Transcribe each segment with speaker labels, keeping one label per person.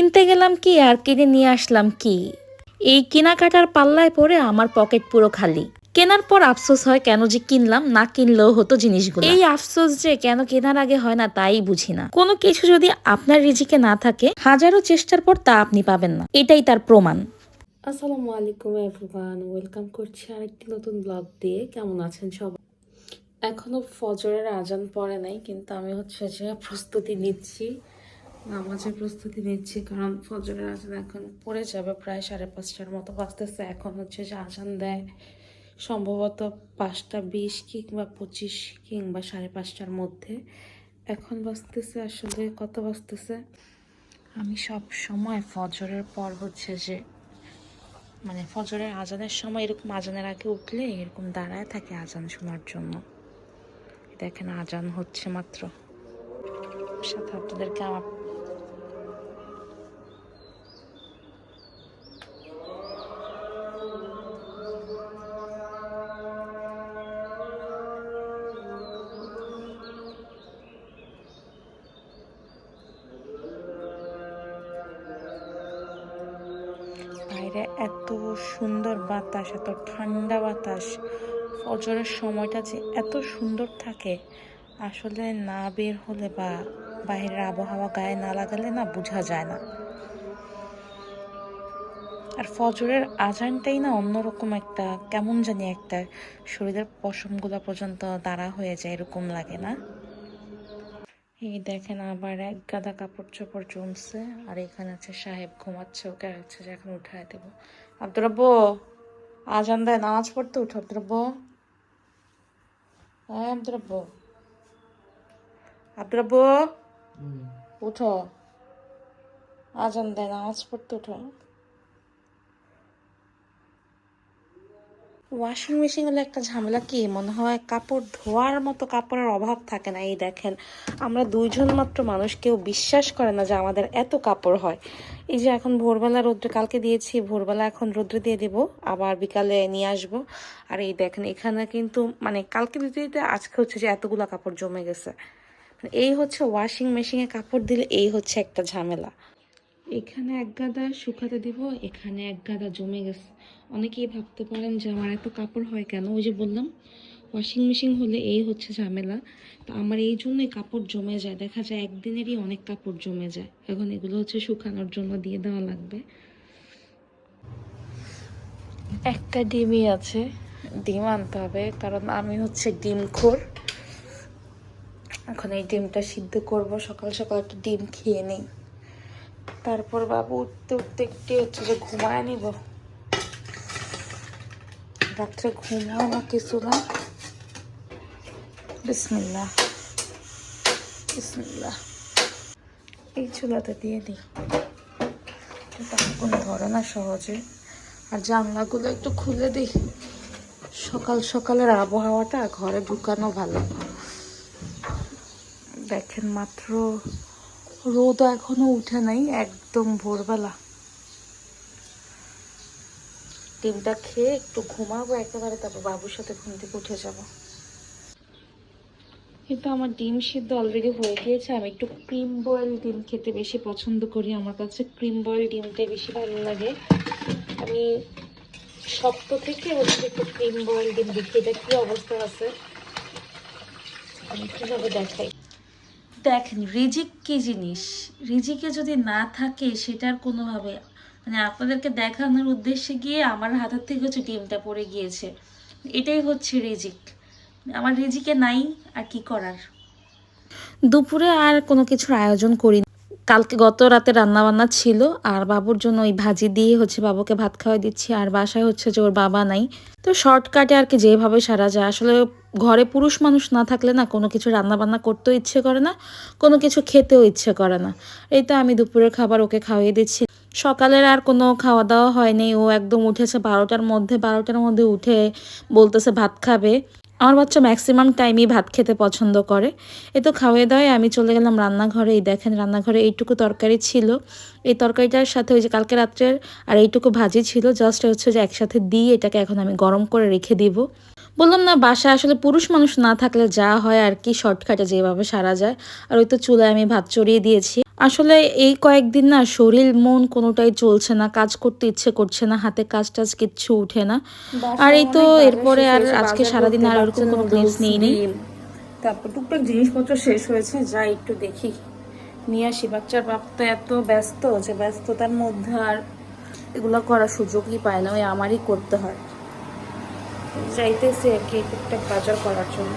Speaker 1: কিনতে গেলাম কি আর কিনে নিয়ে আসলাম কি? এই কেনাকাটার পাল্লায় পড়ে আমার পকেট পুরো খালি। কেনার পর আফসোস হয় কেন যে কিনলাম, না কিনলেও হতো জিনিসগুলো। এই আফসোস যে কেন কেনার আগে হয় না তাই বুঝি না। কোনো কিছু যদি আপনার রিজিকে না থাকে, হাজারো চেষ্টার পর তা আপনি পাবেন না। এটাই তার প্রমাণ।
Speaker 2: আসসালামু আলাইকুম এভরিওয়ান, ওয়েলকাম করছি আরেকটি নতুন ব্লগ দিয়ে। কেমন আছেন সবাই এখনও ফজরের আজান পড়ে নাই, কিন্তু আমি হচ্ছে যে প্রস্তুতি নিচ্ছি। নামাজের প্রস্তুতি নিচ্ছি, কারণ ফজরের আজান এখন পড়ে যাবে প্রায় সাড়ে পাঁচটার মতো বাজতেছে। এখন হচ্ছে যে আজান দেয়, সম্ভবত পাঁচটা বিশ কিংবা পঁচিশ কিংবা সাড়ে পাঁচটার মধ্যে। এখন বাজতেছে আসলে, কত বাজতেছে? আমি সব সময় ফজরের পর হচ্ছে যে মানে ফজরের আজানের সময় এরকম আজানের আগে উঠলে এরকম দাঁড়ায় থাকে আজান শোনার জন্য। দেখেন আজান হচ্ছে মাত্র। সাথে আপনাদেরকে আমার বাইরে এত সুন্দর বাতাস, এত ঠান্ডা বাতাস। ফজরের সময়টা যে এত সুন্দর থাকে, আসলে না বের হলে বা বাইরের আবহাওয়া গায়ে না লাগালে না বোঝা যায় না। আর ফজরের আজানটাই না অন্যরকম একটা, কেমন জানি একটা শরীরের পশমগুলো পর্যন্ত দাঁড়া হয়ে যায়, এরকম লাগে না? এই দেখেন আবার এক গাদা কাপড় চোপড় জমছে আর এখানে আছে সাহেব ঘুমাচ্ছে ওকে হচ্ছে যে এখন উঠায় দেবো। আব্দুর আব্বু আজান দেয় নামাজ পড়তে উঠো আব্দুর আব্বু হ্যাঁ আব্দুর আব্বু আব্দুর আব্বু উঠো। আজান দেয় নামাজ পড়তে উঠো। ওয়াশিং মেশিন হলে একটা ঝামেলা কি? মনে হয় কাপড় ধোয়ার মতো কাপড়ের অভাব থাকে না। এই দেখেন, আমরা দুইজন মাত্র মানুষ, কেউ বিশ্বাস করে না যে আমাদের এত কাপড় হয়। এই যে এখন ভোরবেলা রোদ্রে, কালকে দিয়েছি, ভোরবেলা এখন রোদ্রে দিয়ে দেব, আবার বিকালে নিয়ে আসব। আর এই দেখেন, এখানে কিন্তু মানে কালকে দিতে দিতে আজকে হচ্ছে যে এতগুলো কাপড় জমে গেছে। মানে এই হচ্ছে ওয়াশিং মেশিনে কাপড় দিলে এই হচ্ছে একটা ঝামেলা। এখানে এক গাদা শুকাতে দিব, এখানে এক গাদা জমে গেছে। অনেকেই ভাবতে পারেন যে আমার এত কাপড় হয় কেন? ওই যে বললাম ওয়াশিং মেশিন হলে এই হচ্ছে ঝামেলা। তো আমার এই জন্যই কাপড় জমে যায়। দেখা যায় একদিনেরই অনেক কাপড় জমে যায়। এখন এগুলো হচ্ছে শুকানোর জন্য দিয়ে দেওয়া লাগবে। একটা ডিমই আছে। ডিম আনতে হবে, কারণ আমি হচ্ছে ডিম খোর। এখন এই ডিমটা সিদ্ধ করব। সকাল সকাল একটা ডিম খেয়ে নিই। তারপর বাবু উঠতে উঠতে একটু হচ্ছে যে ঘুমায় নিব। রাত্রে ঘুমাও না কিছু না। বিসমিল্লা বিসমিল্লা এই চুলাতে দিয়ে দিই। আগুন ধরে না সহজে। আর জানলাগুলো একটু খুলে দিই। সকাল সকালের আবহাওয়াটা ঘরে ঢুকানো ভালো দেখেন মাত্র রোদ এখনও উঠে নাই, একদম ভোরবেলা। ডিমটা খেয়ে একটু ঘুমাবো একেবারে, তারপর বাবুর সাথে ঘুম থেকে উঠে যাব। কিন্তু আমার ডিম সিদ্ধ অলরেডি হয়ে গিয়েছে, আমি একটু ক্রিম বয়েল ডিম খেতে বেশি পছন্দ করি। আমার কাছে ক্রিম বয়েল ডিমটাই বেশি ভালো লাগে। আমি শক্ত থেকে হচ্ছে একটু ক্রিম বয়েল ডিম দেখি, এটা কি অবস্থা আছে? আমি কীভাবে দেখাই? দেখেন, রিজিক কি জিনিস? রিজিকে যদি না থাকে, সেটার কোনোভাবে মানে আপনাদেরকে দেখানোর উদ্দেশ্যে গিয়ে আমার হাতের থেকে হচ্ছে ডিমটা পড়ে গিয়েছে। এটাই হচ্ছে রিজিক। আমার রিজিকে নাই, আর কি করার? দুপুরে আর কোনো কিছুর আয়োজন করি কালকে গত রাতে রান্না বান্না ছিল, আর বাবুর জন্য ওই ভাজি দিয়ে হচ্ছে বাবুকে ভাত খাওয়াই দিচ্ছি, আর বাসায় হচ্ছে যে ওর বাবা নাই। তো শর্টকাটে আর কি যেভাবে সারা যায়, আসলে ঘরে পুরুষ মানুষ না থাকলে না কোনো কিছু রান্না বান্না করতেও ইচ্ছে করে না, কোনো কিছু খেতেও ইচ্ছে করে না। এই তো আমি দুপুরের খাবার ওকে খাওয়িয়ে দিচ্ছি। সকালের আর কোনো খাওয়া দাওয়া হয়নি, ও একদম উঠেছে বারোটার মধ্যে বারোটার মধ্যে উঠে বলতেছে ভাত খাবে। আমার বাচ্চা ম্যাক্সিমাম টাইমই ভাত খেতে পছন্দ করে। এ তো খাওয়াই দাওয়ায় আমি চলে গেলাম রান্নাঘরে। এই দেখেন রান্নাঘরে এইটুকু তরকারি ছিল। এই তরকারিটার সাথে ওই যে কালকে রাত্রের আর এইটুকু ভাজি ছিল। জাস্ট হচ্ছে যে একসাথে দিয়ে এটাকে এখন আমি গরম করে রেখে দিব। বললাম, না, বাসায় আসলে পুরুষ মানুষ না থাকলে যা হয় আর কি শর্টকাটে যেভাবে সারা যায়। আর ওই তো চুলায় আমি ভাত চড়িয়ে দিয়েছি।
Speaker 1: আসলে এই কয়েকদিন না শরীর মন কোনোটাই চলছে না কাজ করতে ইচ্ছে করছে না হাতে কাজ টাজ কিচ্ছু উঠে না। আর এই তো এরপরে আর আজকে সারাদিন আর ওরকম কোনো ক্লিপস নেই নেই।
Speaker 2: তারপর টুকটাক জিনিসপত্র শেষ হয়েছে যাই একটু দেখি। নিয়ে আসি বাচ্চার বাপ তো এত ব্যস্ত যে ব্যস্ততার মধ্যে আর এগুলো করার সুযোগই পায় না ওই আমারই করতে হয়। যাইতেছি আর কি টুকটাক বাজার করার জন্য।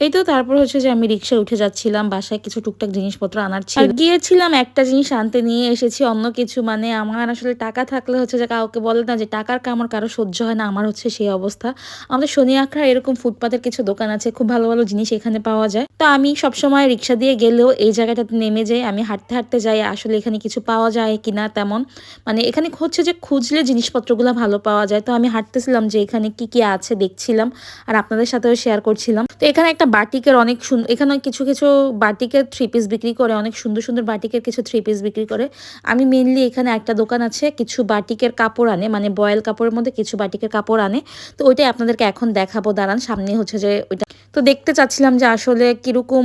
Speaker 1: এই তো তারপর হচ্ছে যে আমি রিক্সা উঠে যাচ্ছিলাম বাসায় কিছু টুকটাক জিনিসপত্র আনার ছিল। গিয়েছিলাম একটা জিনিস আনতে নিয়ে এসেছি অন্য কিছু। মানে আমার আসলে টাকা থাকলে হচ্ছে যে কাউকে বলে না যে টাকার কামড় কারও সহ্য হয় না আমার হচ্ছে সেই অবস্থা। আমাদের শনি আখড়া এরকম ফুটপাতের কিছু দোকান আছে খুব ভালো ভালো জিনিস এখানে পাওয়া যায়। তো আমি সবসময় রিক্সা দিয়ে গেলেও এই জায়গাটাতে নেমে যাই আমি হাঁটতে হাঁটতে যাই আসলে এখানে কিছু পাওয়া যায় কিনা তেমন। মানে এখানে হচ্ছে যে খুঁজলে জিনিসপত্রগুলো ভালো পাওয়া যায়। তো আমি হাঁটতেছিলাম যে এখানে কি কি আছে দেখছিলাম আর আপনাদের সাথেও শেয়ার করছিলাম। তো এখানে একটা বাটিকের অনেক সুন্দর এখানে কিছু কিছু বাটিকের থ্রি পিস বিক্রি করে, অনেক সুন্দর সুন্দর বাটিকের কিছু থ্রি পিস বিক্রি করে। আমি মেনলি এখানে একটা দোকান আছে, কিছু বাটিকের কাপড় আনে মানে বয়েল কাপড়ের মধ্যে কিছু বাটিকের কাপড় আনে। তো ওইটাই আপনাদেরকে এখন দেখাবো, দাঁড়ান, সামনে হচ্ছে যে ওইটা। তো দেখতে চাচ্ছিলাম যে আসলে কীরকম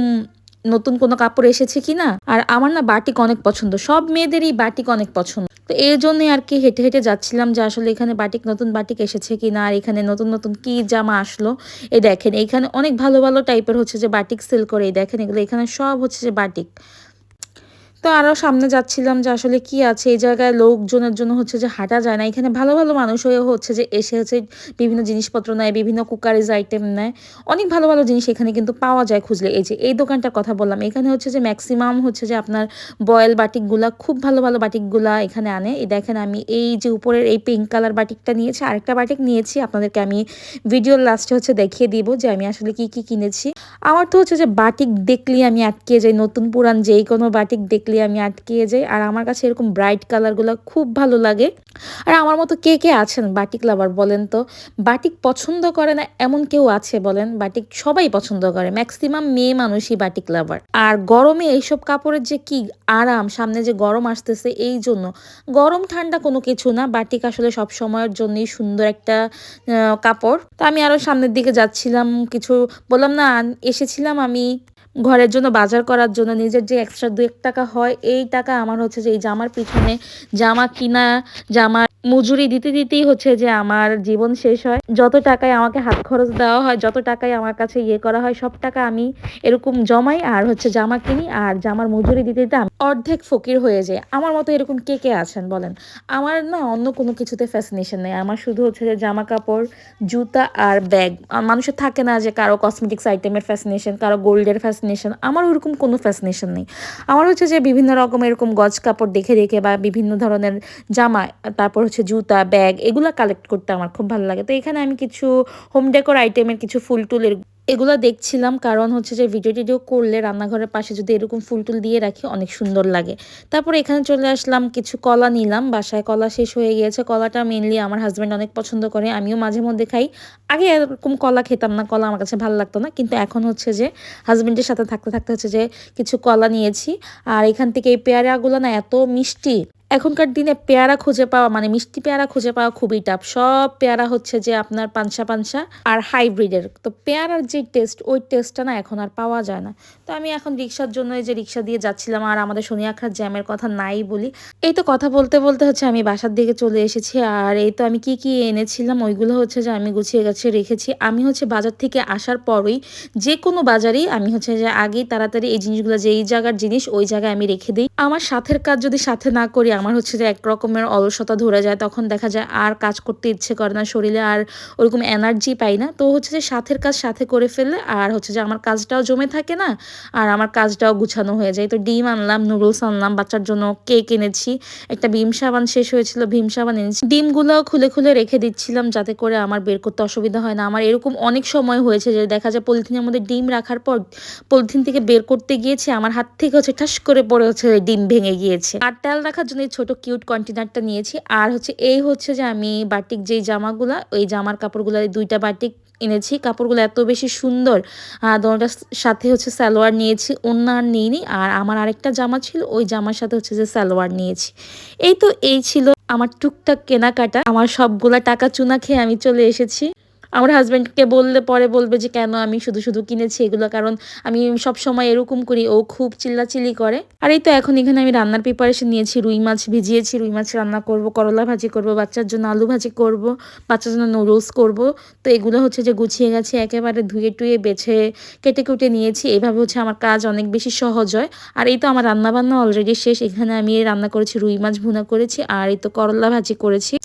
Speaker 1: নতুন কোনো কাপড় এসেছে কি না আর আমার না বাটিক অনেক পছন্দ, সব মেয়েদেরই বাটিক অনেক পছন্দ। তো এই জন্যই আর কি হেঁটে হেঁটে যাচ্ছিলাম যে আসলে এখানে বাটিক, নতুন বাটিক এসেছে কি না আর এখানে নতুন নতুন কি জামা আসলো। এই দেখেন, এখানে অনেক ভালো ভালো টাইপের হচ্ছে যে বাটিক সেল করে। এই দেখেন, এগুলো এখানে সব হচ্ছে যে বাটিক। তো আরও সামনে যাচ্ছিলাম যে আসলে কি আছে। এই জায়গায় লোকজনের জন্য হচ্ছে যে হাঁটা যায় না। এখানে ভালো ভালো মানুষ হয়ে হচ্ছে যে এসে হচ্ছে বিভিন্ন জিনিসপত্র নেয়, বিভিন্ন কুকারিজ আইটেম নেয়। অনেক ভালো ভালো জিনিস এখানে কিন্তু পাওয়া যায় খুঁজলে এই যে এই দোকানটার কথা বললাম, এখানে হচ্ছে যে ম্যাক্সিমাম হচ্ছে যে আপনার বয়েল বাটিকগুলা, খুব ভালো ভালো বাটিকগুলা এখানে আনে। এই দেখেন আমি এই যে উপরের এই পিঙ্ক কালার বাটিকটা নিয়েছি, আরেকটা বাটিক নিয়েছি। আপনাদেরকে আমি ভিডিওর লাস্টে হচ্ছে দেখিয়ে দিব যে আমি আসলে কি কি কিনেছি। আমার তো হচ্ছে যে বাটিক দেখলেই আমি আটকে যাই। নতুন, পুরান যেই কোনো বাটিক দেখলে আমি আটকিয়ে যাই। আর আমার কাছে এরকম ব্রাইট কালারগুলো খুব ভালো লাগে। আর আমার মতো কে কে আছেন? বাটিক লাভার বলেন তো। বাটিক পছন্দ করে না এমন কেউ আছে বলেন? বাটিক সবাই পছন্দ করে। ম্যাক্সিমাম মেয়ে মানুষই বাটিক লাভার আর গরমে এইসব কাপড়ের যে কি আরাম, সামনে যে গরম আসতেছে এই জন্য। গরম, ঠান্ডা কোনো কিছু না। বাটিক আসলে সব সময়ের জন্যই সুন্দর একটা কাপড়। তো আমি আরও সামনের দিকে যাচ্ছিলাম, কিছু বললাম, না, এসেছিলাম আমি। ঘরের জন্য, বাজার করার জন্য নিজের যে এক্সট্রা দু এক টাকা হয়, এই টাকা আমার হচ্ছে যে এই জামার পিছনে জামা কিনা জামার মজুরি দিতে দিতেই হচ্ছে যে আমার জীবন শেষ হয়। যত টাকায় আমাকে হাত খরচ দেওয়া হয়, যত টাকায় আমার কাছে ইয়ে করা হয়, সব টাকা আমি এরকম জমাই আর হচ্ছে জামা কিনি আর জামার মজুরি দিতে দিতে আমি অর্ধেক ফকির হয়ে যায় আমার মতো এরকম কে কে আছেন বলেন? আমার না অন্য কোনো কিছুতে ফ্যাসিনেশন নেই। আমার শুধু হচ্ছে যে জামা কাপড়, জুতা আর ব্যাগ মানুষের থাকে না যে কারও কসমেটিক্স আইটেমের ফ্যাসিনেশন কারও গোল্ডের ফ্যাসিনেশন আমার ওরকম কোনো ফ্যাসিনেশন নেই। আমার হচ্ছে যে বিভিন্ন রকম এরকম গজ কাপড় দেখে দেখে বা বিভিন্ন ধরনের জামা, তারপর হচ্ছে জুতা ব্যাগ এগুলো কালেক্ট করতে আমার খুব ভালো লাগে। তো এখানে আমি কিছু হোম ডেকোর আইটেমের কিছু ফুল টুলের এগুলো দেখছিলাম, কারণ হচ্ছে যে ভিডিও টিডিও করলে রান্নাঘরের পাশে যদি এরকম ফুল টুল দিয়ে রাখি, অনেক সুন্দর লাগে। তারপর এখানে চলে আসলাম, কিছু কলা নিলাম, বাসায় কলা শেষ হয়ে গিয়েছে। কলাটা মেনলি আমার হাজব্যান্ড অনেক পছন্দ করে, আমিও মাঝে মধ্যে খাই। আগে এরকম কলা খেতাম না, কলা আমার কাছে ভালো লাগতো না, কিন্তু এখন হচ্ছে যে হাজব্যান্ডের সাথে থাকতে থাকতে হচ্ছে যে কিছু কলা নিয়েছি। আর এখান থেকে এই পেয়ারাগুলো না এত মিষ্টি এখনকার দিনে পেয়ারা খুঁজে পাওয়া মানে মিষ্টি পেয়ারা খুঁজে পাওয়া খুবই টাফ সব পেয়ারা হচ্ছে যে আপনার পানসা পানসা আর হাইব্রিডের তো পেয়ারার যে টেস্ট ওই টেস্টটা না এখন আর পাওয়া যায় না। তো আমি এখন রিক্সার জন্য যে রিক্সা দিয়ে যাচ্ছিলাম, আর আমাদের শনি আখড়ার জ্যামের কথা নাই বলি। এই তো কথা বলতে বলতে হচ্ছে আমি বাসার দিকে চলে এসেছি, আর এই তো আমি কি কি এনেছিলাম, ওইগুলো হচ্ছে যে আমি গুছিয়ে গেছে রেখেছি। আমি হচ্ছে বাজার থেকে আসার পরই যে কোনো বাজারেই আমি হচ্ছে যে আগেই তাড়াতাড়ি এই জিনিসগুলো যে এই জায়গার জিনিস, ওই জায়গায় আমি রেখে দিই। আমার সাথের কাজ যদি সাথে না করি আমার হচ্ছে যে এক রকমের অলসতা ধরে যায়, তখন দেখা যায় আর কাজ করতে ইচ্ছে করে না, শরীরে আর ওরকম এনার্জি পাই না। তো হচ্ছে যে সাথের কাজ সাথে করে ফেললে আর হচ্ছে যে আমার কাজটাও জমে থাকে না, আর আমার কাজটাও গুছানো হয়ে যায়। তো ডিম আনলাম নুডলস আনলাম, বাচ্চার জন্য কেক এনেছি, একটা ভীম সাবান শেষ হয়েছিল, ভীম সাবান এনেছি। ডিমগুলো খুলে খুলে রেখে দিচ্ছিলাম যাতে করে আমার বের করতে অসুবিধা হয় না। আমার এরকম অনেক সময় হয়েছে যে দেখা যায় পলিথিনের মধ্যে ডিম রাখার পর পলিথিন থেকে বের করতে গিয়েছে, আমার হাত থেকে হচ্ছে ঠাস করে পড়ে হচ্ছে ডিম ভেঙে গিয়েছে। আর তেল রাখার জন্য ছোট কিউট কন্টেনারটা নিয়েছি। আর হচ্ছে এই হচ্ছে যে আমি বাটিক যেই জামাগুলো, ওই জামার কাপড়গুলো দুইটা বাটিক এনেছি। কাপড়গুলো এত বেশি সুন্দর দোনোটার সাথে হচ্ছে সালোয়ার নিয়েছি, অন্য আর নিইনি। আর আমার আরেকটা জামা ছিল, ওই জামার সাথে হচ্ছে যে সালোয়ার নিয়েছি। এই তো এই ছিল আমার টুকটাক কেনাকাটা। আমার সবগুলা টাকা চুনা খেয়ে আমি চলে এসেছি। আমার হাজব্যান্ডকে বললে পরে বলবে যে, কেন আমি শুধু শুধু কিনেছি এগুলো? কারণ আমি সব সময় এরকম করি, ও খুব চিল্লাচিল্লি করে। আর এই তো এখন এখানে আমি রান্নার প্রিপারেশন নিয়েছি, রুই মাছ ভিজিয়েছি, রুই মাছ রান্না করব, করলা ভাজি করব, বাচ্চার জন্য আলু ভাজি করব, বাচ্চার জন্য নুডলস করব। তো এগুলো হচ্ছে যে গুছিয়ে গেছে, একেবারে ধুয়ে টুয়ে বেছে, কেটে কুটে নিয়েছি। এইভাবে হচ্ছে আমার কাজ অনেক বেশি সহজ হয়। আর এই তো আমার রান্নাবান্না অলরেডি শেষ। এখানে আমি রান্না করেছি, রুই মাছ ভুনা করেছি, আর এই তো করলা ভাজি করেছি।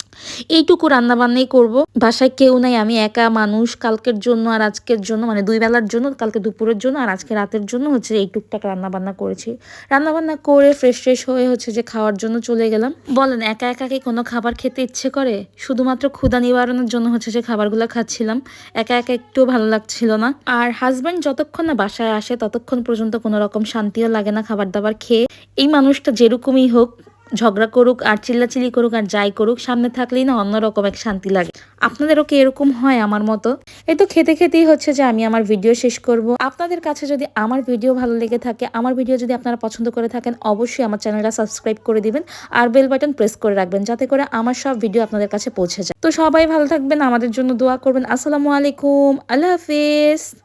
Speaker 1: এইটুকু রান্না বান্নাই করব। বাসায় কেউ নাই, আমি একা মানুষ, কালকের জন্য আর আজকের জন্য মানে দুই বেলার জন্য, কালকে দুপুরের জন্য আর আজকে রাতের জন্য হচ্ছে এই টুকটাক রান্না বান্না করেছি। রান্না বান্না করে ফ্রেশ ফ্রেশ হয়ে হচ্ছে যে খাওয়ার জন্য চলে গেলাম। বলেন, একা একা কি কোনো খাবার খেতে ইচ্ছে করে? শুধুমাত্র ক্ষুধা নিবারণের জন্য হচ্ছে যে খাবারগুলো খাচ্ছিলাম। একা একা একটু ভালো লাগছিল না। আর হাজব্যান্ড যতক্ষণ না বাসায় আসে, ততক্ষণ পর্যন্ত কোনো রকম শান্তিও লাগে না খাবার দাবার খেয়ে। এই মানুষটা যেরকমই হোক ঝগড়া করুক আর চিল্লাচিল্লি করুক আর যাই করুক, সামনে থাকলেই না অন্যরকম এক শান্তি লাগে। আপনাদেরও কি এরকম হয় আমার মতো? এই তো খেতে খেতেই হচ্ছে যে আমি আমার ভিডিও শেষ করব। আপনাদের কাছে যদি আমার ভিডিও ভালো লেগে থাকে, আমার ভিডিও যদি আপনারা পছন্দ করে থাকেন, অবশ্যই আমার চ্যানেলটা সাবস্ক্রাইব করে দিবেন আর বেল বাটন প্রেস করে রাখবেন যাতে করে আমার সব ভিডিও আপনাদের কাছে পৌঁছে যায়। তো সবাই ভালো থাকবেন, আমাদের জন্য দোয়া করবেন। আসসালামু আলাইকুম, আল্লাহ হাফিজ।